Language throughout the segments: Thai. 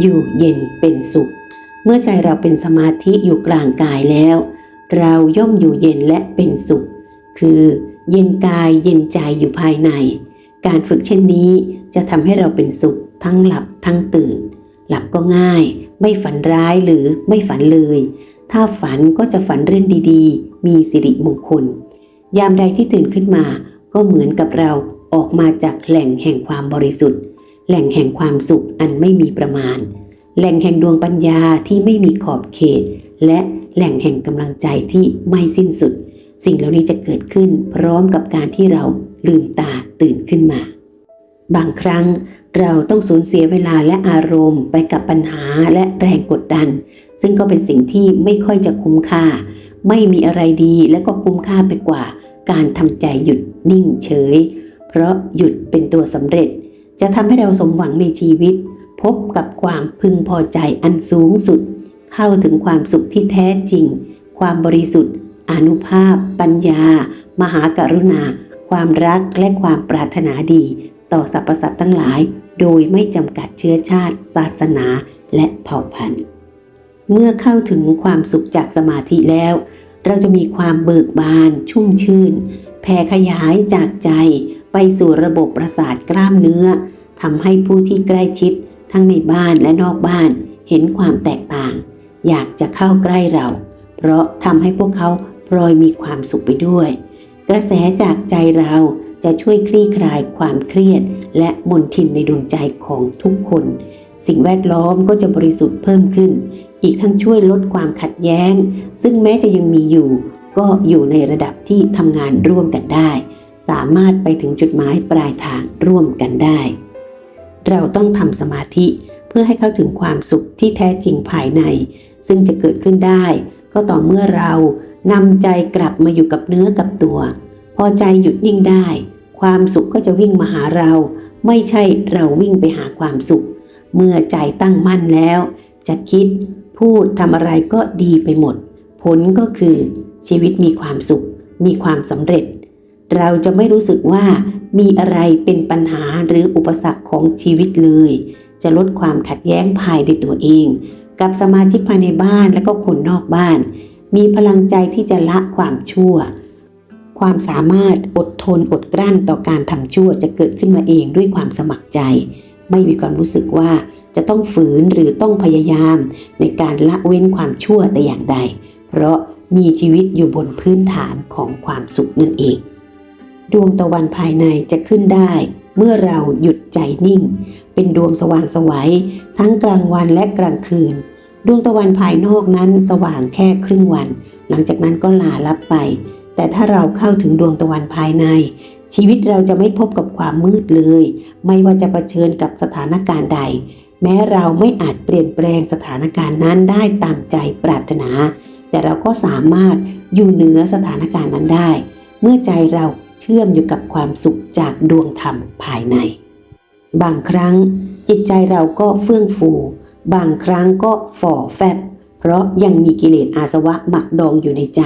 อยู่เย็นเป็นสุข เมื่อใจเราเป็นสมาธิอยู่กลางกายแล้ว เราย่อมอยู่เย็นและเป็นสุข คือเย็นกายเย็นใจอยู่ภายใน การฝึกเช่นนี้จะทำให้เราเป็นสุข ทั้งหลับทั้งตื่น หลับก็ง่าย ไม่ฝันร้ายหรือไม่ฝันเลย ถ้าฝันก็จะฝันเรื่องดีๆ มีสิริมงคล ยามใดที่ตื่นขึ้นมา ก็เหมือนกับเราออกมาจากแหล่งแห่งความบริสุทธิ์ แหล่งแห่งความสุขอันไม่มีประมาณ แหล่งแห่งดวงปัญญาที่ไม่มีขอบเขต และแหล่งแห่งกำลังใจที่ไม่สิ้นสุด สิ่งเหล่านี้จะเกิดขึ้นพร้อมกับการที่เราลืมตาตื่นขึ้นมา บางครั้งเราต้องสูญเสียเวลาและอารมณ์ไปกับปัญหาและแรงกดดัน ซึ่งก็เป็นสิ่งที่ไม่ค่อยจะคุ้มค่า ไม่มีอะไรดีและก็คุ้มค่าไปกว่า การทำใจหยุดนิ่งเฉย เพราะหยุดเป็นตัวสำเร็จ จะทำให้เราสมหวังในชีวิต พบกับความพึงพอใจอันสูงสุด เข้าถึงความสุขที่แท้จริง ความบริสุทธิ์ อนุภาพ ปัญญา มหากรุณา ความรักและความปรารถนาดี ต่อสรรพสัตว์ทั้งหลาย โดยไม่จำกัดเชื้อชาติ ศาสนาและเผ่าพันธุ์ เมื่อเข้าถึงความสุขจากสมาธิแล้ว เราจะมีความเบิกบาน ชุ่มชื่น แผ่ขยายจากใจ ไปสู่ระบบประสาทกล้ามเนื้อทำให้ผู้ที่ใกล้ชิดทั้งในบ้านและนอกบ้านเห็นความแตกต่าง อยากจะเข้าใกล้เรา เพราะทำให้พวกเขาพลอยมีความสุขไปด้วย กระแสจากใจเราจะช่วยคลี่คลายความเครียด และมนทินในดวงใจของทุกคน สิ่งแวดล้อมก็จะบริสุทธิ์เพิ่มขึ้น อีกทั้งช่วยลดความขัดแย้ง ซึ่งแม้จะยังมีอยู่ ก็อยู่ในระดับที่ทำงานร่วมกันได้ สามารถไปถึงจุดหมายปลายทางร่วมกันได้ เราต้องทำสมาธิเพื่อให้เข้าถึงความสุขที่แท้จริงภายใน ซึ่งจะเกิดขึ้นได้ ก็ต่อเมื่อเรานำใจกลับมาอยู่กับเนื้อกับตัว พอใจหยุดนิ่งได้ ความสุขก็จะวิ่งมาหาเรา ไม่ใช่เราวิ่งไปหาความสุข เมื่อใจตั้งมั่นแล้ว จะคิด พูดทำอะไรก็ดีไปหมด ผลก็คือชีวิตมีความสุข มีความสำเร็จ เราจะไม่รู้สึกว่ามีอะไรเป็นปัญหาหรืออุปสรรคของชีวิตเลย จะลดความขัดแย้งภายในตัวเอง กับสมาชิกภายในบ้านและก็คนนอกบ้าน มีพลังใจที่จะละความชั่ว ความสามารถอดทนอดกลั้นต่อการทำชั่วจะเกิดขึ้นมาเองด้วยความสมัครใจ ไม่มีความรู้สึกว่าจะต้องฝืนหรือต้องพยายามในการละเว้นความชั่วแต่อย่างใด เพราะมีชีวิตอยู่บนพื้นฐานของความสุขนั่นเอง ดวงตะวันภายในจะขึ้นได้ เมื่อเราหยุดใจนิ่ง เป็นดวงสว่างสวัยทั้งกลางวันและกลางคืน ดวงตะวันภายนอกนั้นสว่างแค่ครึ่งวัน หลังจากนั้นก็ลาลับไป แต่ถ้าเราเข้าถึงดวงตะวันภายใน ชีวิตเราจะไม่พบกับความมืดเลย ไม่ว่าจะเผชิญกับสถานการณ์ใด แม้เราไม่อาจเปลี่ยนแปลงสถานการณ์นั้นได้ตามใจปรารถนา แต่เราก็สามารถอยู่เหนือสถานการณ์นั้นได้ เมื่อใจเรา ชื่อมอยู่กับความสุขจากดวงธรรมภายใน บางครั้งจิตใจเราก็เฟื่องฟู บางครั้งก็ฝ่อแฟบ เพราะยังมีกิเลสอาสวะหมักดองอยู่ในใจ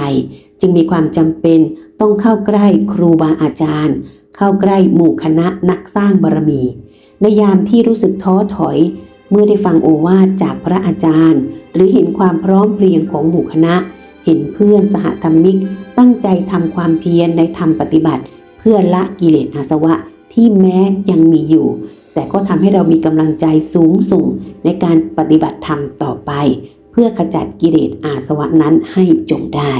จึงมีความจำเป็นต้องเข้าใกล้ครูบาอาจารย์ เข้าใกล้หมู่คณะนักสร้างบารมี ในยามที่รู้สึกท้อถอย เมื่อได้ฟังโอวาทจากพระอาจารย์ หรือเห็นความพร้อมเพรียงของหมู่คณะ เห็นเพื่อนสหธรรมิก ตั้งใจทำความเพียรในธรรมปฏิบัติ เพื่อละกิเลสอาสวะที่แม้ยังมีอยู่ แต่ก็ทำให้เรามีกำลังใจสูงส่งในการปฏิบัติธรรมต่อไป เพื่อขจัดกิเลสอาสวะนั้นให้จงได้